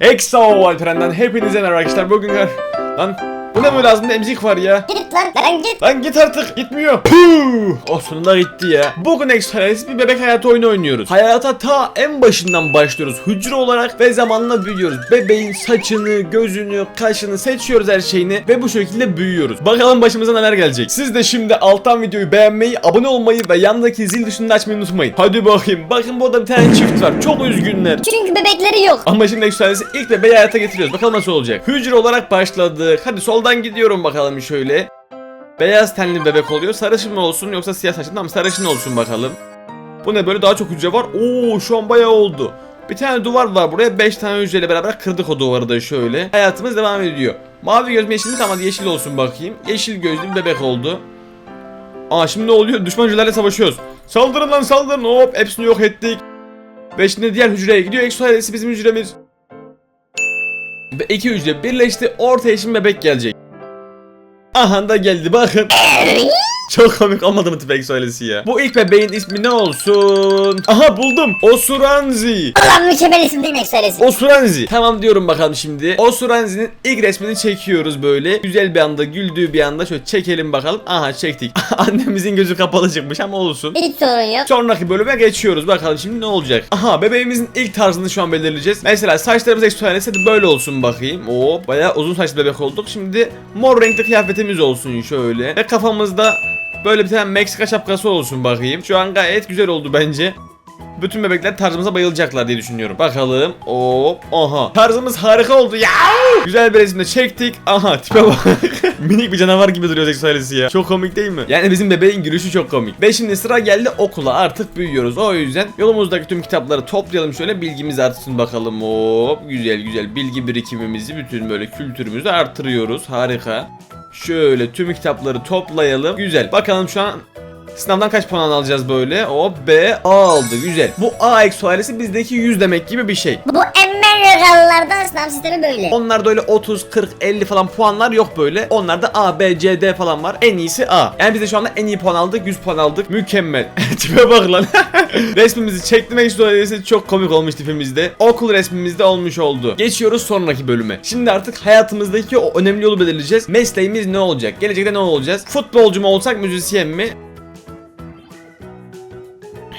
Exo Alperen'den hepinize merhaba arkadaşlar. Bugün lan bu ne böyle ağzımda emzik var ya. Git lan lan git. Lan git artık gitmiyor. Puh! O sonunda gitti ya. Bugün Exo'yla bir bebek hayatı oyunu oynuyoruz. Hayata ta en başından başlıyoruz. Hücre olarak ve zamanla büyüyoruz. Bebeğin saçını, gözünü, kaşını seçiyoruz her şeyini ve bu şekilde büyüyoruz. Bakalım başımıza neler gelecek. Siz de şimdi alttan videoyu beğenmeyi, abone olmayı ve yandaki zil da açmayı unutmayın. Hadi bakayım. Bakın burada bir tane çift var. Çok üzgünler. Çünkü bebekleri yok. Ama şimdi Exoales'i ilk bebeği hayata getiriyoruz. Bakalım nasıl olacak. Hücre olarak başladık. Hadi soldan gidiyorum bakalım şöyle. Beyaz tenli bebek oluyor. Sarışın mı olsun yoksa siyah saçlı Tamam sarışın olsun bakalım. Bu ne böyle daha çok hücre var. Oo şu an bayağı oldu. Bir tane duvar var buraya 5 tane hücreyle beraber kırdık o duvarı da şöyle. Hayatımız devam ediyor. Mavi göz mü yeşil mi? Tamam hadi yeşil olsun bakayım. Yeşil gözlü bebek oldu. Aa şimdi ne oluyor? Düşman hücrelerle savaşıyoruz. Saldırın lan saldırın. Hop hepsini yok ettik. Ve şimdi diğer hücreye gidiyor. Exoales'i bizim hücremiz. Ve iki hücre birleşti ortaya şimdi bebek gelecek. Aha da geldi bakın. Çok komik olmadı mı Tipek söylesi ya? Bu ilk bebeğin ismi ne olsun? Aha buldum. Osuranzi. Ulan mükemmel isim değil mi söylesin? Osuranzi. Tamam diyorum bakalım şimdi. Osuranzi'nin ilk resmini çekiyoruz böyle. Güzel bir anda güldüğü bir anda şöyle çekelim bakalım. Aha çektik. Annemizin gözü kapalı çıkmış ama olsun. Hiç sorun yok. Sonraki bölüme geçiyoruz. Bakalım şimdi ne olacak? Aha bebeğimizin ilk tarzını şu an belirleyeceğiz. Mesela saçlarımız eksualesi hadi böyle olsun bakayım. Oo bayağı uzun saçlı bebek olduk. Şimdi mor renkli kıyafetimiz olsun şöyle. Ve kafamızda böyle bir tane Meksika şapkası olsun bakayım. Şu an gayet güzel oldu bence. Bütün bebekler tarzımıza bayılacaklar diye düşünüyorum. Bakalım. Hop. Aha. Tarzımız harika oldu. Ya! Güzel bir resimde çektik. Aha tipe bak. Minik bir canavar gibi duruyor seksualisi ya. Çok komik değil mi? Yani bizim bebeğin gülüşü çok komik. Ve şimdi sıra geldi okula. Artık büyüyoruz. O yüzden yolumuzdaki tüm kitapları toplayalım şöyle bilgimiz artsın bakalım. Hop. Güzel güzel bilgi birikimimizi bütün böyle kültürümüzü artırıyoruz. Harika. Şöyle tüm kitapları toplayalım. Güzel. Bakalım şu an Sınavdan kaç puan alacağız böyle? O B A aldı. Güzel. Bu A eksi ailesi bizdeki 100 demek gibi bir şey. Bu sınav sistemi böyle. Onlarda öyle 30, 40, 50 falan puanlar yok böyle. Onlarda A, B, C, D falan var. En iyisi A. Yani biz de şu anda en iyi puan aldık. 100 puan aldık. Mükemmel. Tipe bak lan. Resmimizi çektim ailesi çok komik olmuş tipimizde. Okul resmimizde olmuş oldu. Geçiyoruz sonraki bölüme. Şimdi artık hayatımızdaki o önemli yolu belirleyeceğiz. Mesleğimiz ne olacak? Gelecekte ne olacağız? Futbolcu mu olsak, müzisyen mi?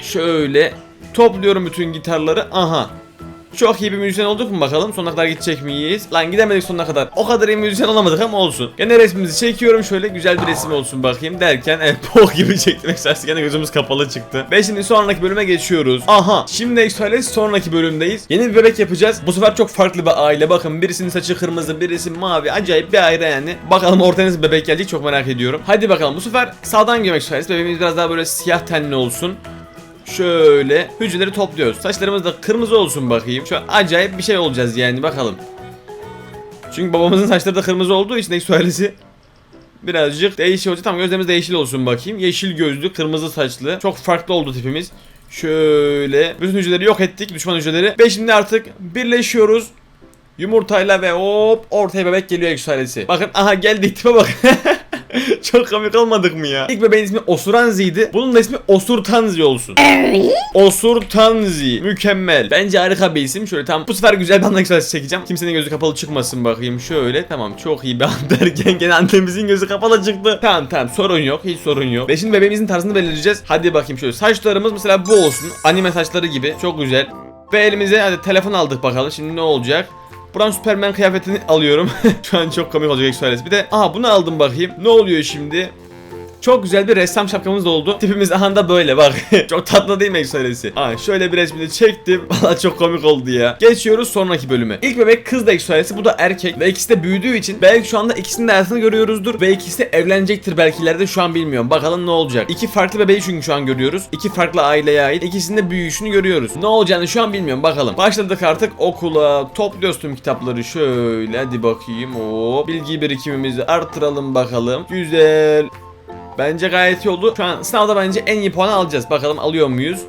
Şöyle topluyorum bütün gitarları. Aha. Çok iyi bir müzisyen olduk mu bakalım? Sonuna kadar gidecek miyiz? Lan gidemedik sonuna kadar. O kadar iyi müzisyen olamadık ama olsun. Gene resmimizi çekiyorum şöyle güzel bir resim olsun bakayım derken evet bok gibi çektim. Esas gene gözümüz kapalı çıktı. Ve şimdi sonraki bölüme geçiyoruz. Aha. Şimdi Exoales sonraki bölümdeyiz. Yeni bir bebek yapacağız. Bu sefer çok farklı bir aile. Bakın birisinin saçı kırmızı, birisi mavi. Acayip bir aile yani. Bakalım ortaya nasıl bebek gelecek çok merak ediyorum. Hadi bakalım bu sefer sağdan girmek Exoales. Bebeğimiz biraz daha böyle siyah tenli olsun. Şöyle hücreleri topluyoruz. Saçlarımız da kırmızı olsun bakayım. Şu an acayip bir şey olacağız yani bakalım. Çünkü babamızın saçları da kırmızı olduğu için eksualesi birazcık değişik olacak. Tamam gözlerimiz de yeşil olsun bakayım. Yeşil gözlü, kırmızı saçlı. Çok farklı oldu tipimiz. Şöyle bütün hücreleri yok ettik düşman hücreleri. Ve şimdi artık birleşiyoruz. Yumurtayla ve hop ortaya bebek geliyor eksualesi. Bakın aha geldi tipe bak. Çok komik olmadık mı ya? İlk bebeğin ismi Osuranzi'ydi. Bunun da ismi Osurtanzi olsun. Osurtanzi. Mükemmel. Bence harika bir isim. Şöyle tam bu sefer güzel bir egzersiz çekeceğim. Kimsenin gözü kapalı çıkmasın bakayım. Şöyle tamam çok iyi bir an derken gene annemizin gözü kapalı çıktı. Tamam tamam sorun yok. Hiç sorun yok. Ve şimdi bebeğimizin tarzını belirleyeceğiz. Hadi bakayım şöyle. Saçlarımız mesela bu olsun. Anime saçları gibi. Çok güzel. Ve elimize hadi telefon aldık bakalım. Şimdi ne olacak? Buradan Superman kıyafetini alıyorum. Şu an çok komik olacak Exoales. Bir de aha bunu aldım bakayım. Ne oluyor şimdi? Çok güzel bir ressam şapkamız da oldu. Tipimiz aha da böyle bak. çok tatlı değil mi Exoales'i? Ha şöyle bir resmini çektim. Valla çok komik oldu ya. Geçiyoruz sonraki bölüme. İlk bebek kız da Exoales'i bu da erkek. Ve ikisi de büyüdüğü için belki şu anda ikisinin de hayatını görüyoruzdur. Ve ikisi de evlenecektir belki ileride şu an bilmiyorum. Bakalım ne olacak. İki farklı bebeği çünkü şu an görüyoruz. İki farklı aileye ait. İkisinin de büyüyüşünü görüyoruz. Ne olacağını şu an bilmiyorum. Bakalım. Başladık artık okula. Topluyoruz tüm kitapları şöyle. Hadi bakayım. Hop. Bilgi birikimimizi artıralım bakalım. Güzel. Bence gayet iyi oldu. Şu an sınavda bence en iyi puanı alacağız. Bakalım alıyor muyuz?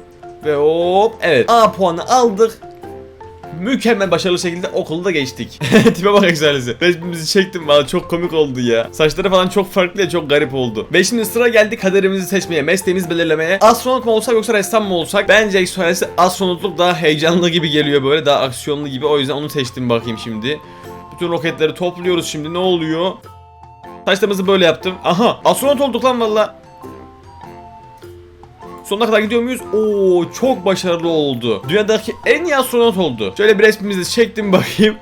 Ve hop evet A puanı aldık. mükemmel başarılı şekilde okulu da geçtik. Tipe bak egzersizi. Resmimizi çektim valla çok komik oldu ya. Saçları falan çok farklı ya çok garip oldu. Ve şimdi sıra geldi kaderimizi seçmeye, mesleğimizi belirlemeye. Astronot mu olsak yoksa ressam mı olsak? Bence egzersizi astronotluk daha heyecanlı gibi geliyor böyle daha aksiyonlu gibi. O yüzden onu seçtim bakayım şimdi. Bütün roketleri topluyoruz şimdi ne oluyor? Saçlarımızı böyle yaptım. Aha astronot olduk lan valla. Sonuna kadar gidiyor muyuz? Oo çok başarılı oldu. Dünyadaki en iyi astronot oldu. Şöyle bir resmimizi çektim bakayım.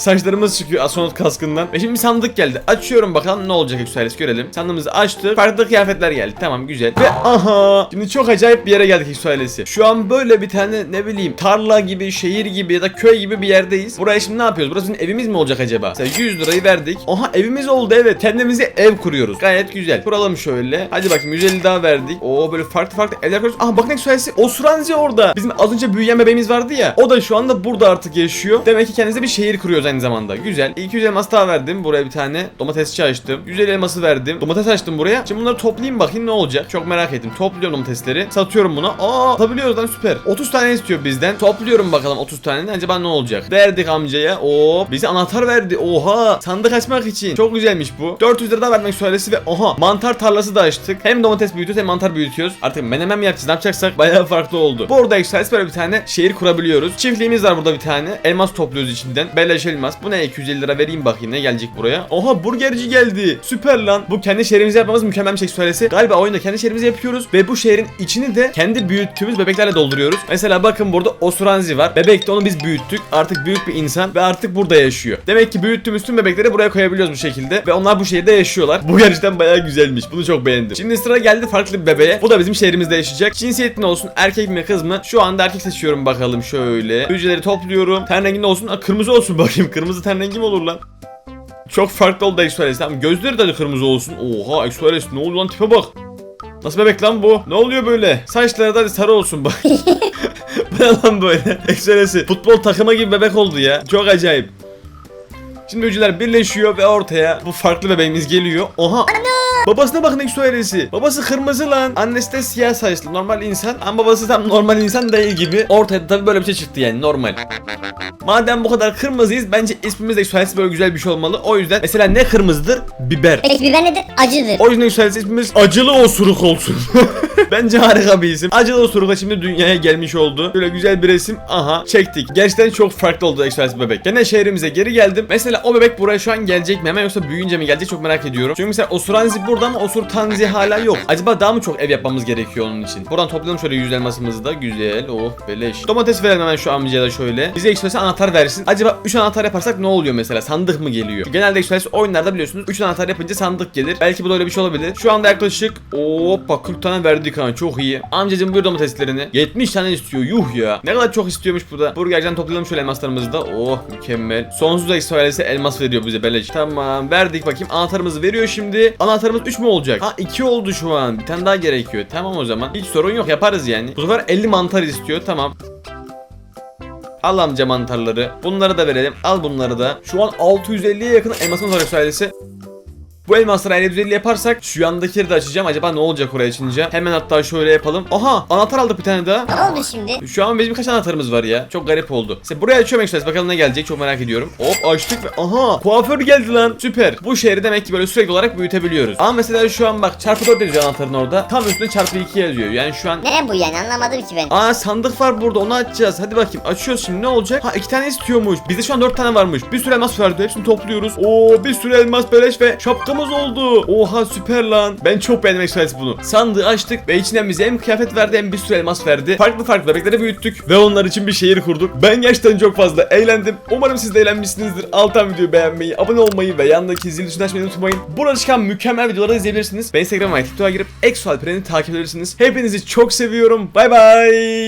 Saçlarımız çıkıyor astronot kaskından. Ve şimdi sandık geldi. Açıyorum bakalım ne olacak Yükselis görelim. Sandığımızı açtık. Farklı kıyafetler geldi. Tamam güzel. Ve aha. Şimdi çok acayip bir yere geldik Yükselisi. Şu an böyle bir tane ne bileyim tarla gibi, şehir gibi ya da köy gibi bir yerdeyiz. Buraya şimdi ne yapıyoruz? Burası bizim evimiz mi olacak acaba? Mesela 100 lirayı verdik. Aha evimiz oldu evet. Kendimize ev kuruyoruz. Gayet güzel. Kuralım şöyle. Hadi bakayım 150 daha verdik. Oo böyle farklı farklı evler kuruyoruz. Aha bak ne Yükselisi. Osuranzi orada. Bizim az önce büyüyen bebeğimiz vardı ya. O da şu anda burada artık yaşıyor. Demek ki kendinize bir şehir kuruyoruz aynı zamanda. Güzel. 200 elmas daha verdim. Buraya bir tane domatesçi açtım. 150 elması verdim. Domates açtım buraya. Şimdi bunları toplayayım bakayım ne olacak. Çok merak ettim. Topluyorum domatesleri. Satıyorum buna. Aa satabiliyoruz lan süper. 30 tane istiyor bizden. Topluyorum bakalım 30 tane. Acaba ne olacak? Verdik amcaya. Oo bize anahtar verdi. Oha. Sandık açmak için. Çok güzelmiş bu. 400 lira daha vermek söylesi ve oha mantar tarlası da açtık. Hem domates büyütüyoruz hem mantar büyütüyoruz. Artık menemen yapacağız ne yapacaksak bayağı farklı oldu. Bu arada Express böyle bir tane şehir kurabiliyoruz. Çiftliğimiz var burada bir tane. Elmas topluyoruz içinden. Beleş elmas. Bu ne 250 lira vereyim bakayım ne gelecek buraya. Oha burgerci geldi. Süper lan. Bu kendi şehrimizi yapmamız mükemmel bir şey söylesi. Galiba oyunda kendi şehrimizi yapıyoruz ve bu şehrin içini de kendi büyüttüğümüz bebeklerle dolduruyoruz. Mesela bakın burada Osuranzi var. Bebek de onu biz büyüttük. Artık büyük bir insan ve artık burada yaşıyor. Demek ki büyüttüğümüz tüm bebekleri buraya koyabiliyoruz bu şekilde ve onlar bu şehirde yaşıyorlar. Bu gerçekten bayağı güzelmiş. Bunu çok beğendim. Şimdi sıra geldi farklı bir bebeğe. Bu da bizim şehrimizde yaşayacak. Cinsiyeti ne olsun? Erkek mi kız mı? Şu anda erkek seçiyorum bakalım şöyle. Hücreleri topluyorum. Ten rengi ne olsun? Aa, kırmızı olsun bakayım. Kırmızı ten rengi mi olur lan? Çok farklı oldu Exoales. Tamam gözleri de kırmızı olsun. Oha Exoales ne oluyor lan tipe bak. Nasıl bebek lan bu? Ne oluyor böyle? Saçları da sarı olsun bak. bu ne lan böyle? Exoales'i futbol takımı gibi bebek oldu ya. Çok acayip. Şimdi hücreler birleşiyor ve ortaya bu farklı bebeğimiz geliyor. Oha. Babasına bakın Exoales'i. Babası kırmızı lan. Annesi de siyah saçlı. Normal insan ama babası tam normal insan değil gibi. Ortaya tabii böyle bir şey çıktı yani normal. Madem bu kadar kırmızıyız bence ismimiz de Exoalesi böyle güzel bir şey olmalı. O yüzden mesela ne kırmızıdır? Biber. Peki biber nedir? Acıdır. O yüzden Exoalesi ismimiz acılı osuruk olsun. Bence harika bir isim. Acılı osuruk da şimdi dünyaya gelmiş oldu. Böyle güzel bir resim. Aha çektik. Gerçekten çok farklı oldu Exoalesi bebek. Gene şehrimize geri geldim. Mesela o bebek buraya şu an gelecek mi hemen yoksa büyüyünce mi gelecek çok merak ediyorum. Çünkü mesela Osuranzi burada ama Osurtanzi hala yok. Acaba daha mı çok ev yapmamız gerekiyor onun için? Buradan toplayalım şöyle yüz elmasımızı da. Güzel. Oh beleş. Domates verelim hemen şu amcaya da şöyle. Bize Exoalesi anahtar versin. Acaba 3 anahtar yaparsak ne oluyor mesela? Sandık mı geliyor? Genelde Exoalesi oyunlarda biliyorsunuz 3 anahtar yapınca sandık gelir. Belki bu da öyle bir şey olabilir. Şu anda yaklaşık hoppa 40 tane verdik ha çok iyi. Amcacım buyur domateslerini. 70 tane istiyor yuh ya. Ne kadar çok istiyormuş bu da. Burgerden toplayalım şöyle elmaslarımızı da. Oh mükemmel. Sonsuz Exoalesi elmas veriyor bize beleş. Tamam verdik bakayım anahtarımızı veriyor şimdi. Anahtarımız 3 mü olacak? Ha 2 oldu şu an. Bir tane daha gerekiyor. Tamam o zaman. Hiç sorun yok yaparız yani. Bu sefer 50 mantar istiyor. Tamam. Al amca mantarları. Bunları da verelim. Al bunları da. Şu an 650'ye yakın elmasımız var ailesi. Bu elmasları 750 yaparsak şu yandakileri de açacağım. Acaba ne olacak oraya açınca? Hemen hatta şöyle yapalım. Aha anahtar aldık bir tane daha. Ne oldu şimdi? Şu an bizim kaç anahtarımız var ya? Çok garip oldu. İşte buraya açıyorum Express. Bakalım ne gelecek çok merak ediyorum. Hop açtık ve aha kuaför geldi lan. Süper. Bu şehri demek ki böyle sürekli olarak büyütebiliyoruz. Ama mesela şu an bak çarpı 4 yazıyor anahtarın orada. Tam üstünde çarpı 2 yazıyor. Yani şu an Ne bu yani anlamadım ki ben. Aa sandık var burada onu açacağız. Hadi bakayım açıyoruz şimdi ne olacak? Ha iki tane istiyormuş. Bizde şu an dört tane varmış. Bir sürü elmas verdi. Hepsini topluyoruz. Oo bir sürü elmas beleş ve şapkamız oldu. Oha süper lan. Ben çok beğendim Express bunu. Sandığı açtık ve içinden bize hem kıyafet verdi hem bir sürü elmas verdi. Farklı farklı bebekleri büyüttük ve onlar için bir şehir kurduk. Ben gerçekten çok fazla eğlendim. Umarım siz de eğlenmişsinizdir. Alttan videoyu beğenmeyi, abone olmayı ve yanındaki zil tuşunu açmayı unutmayın. Burada çıkan mükemmel videoları izleyebilirsiniz. Ve Instagram ve TikTok'a girip Exo takip edebilirsiniz. Hepinizi çok seviyorum. Bay bay.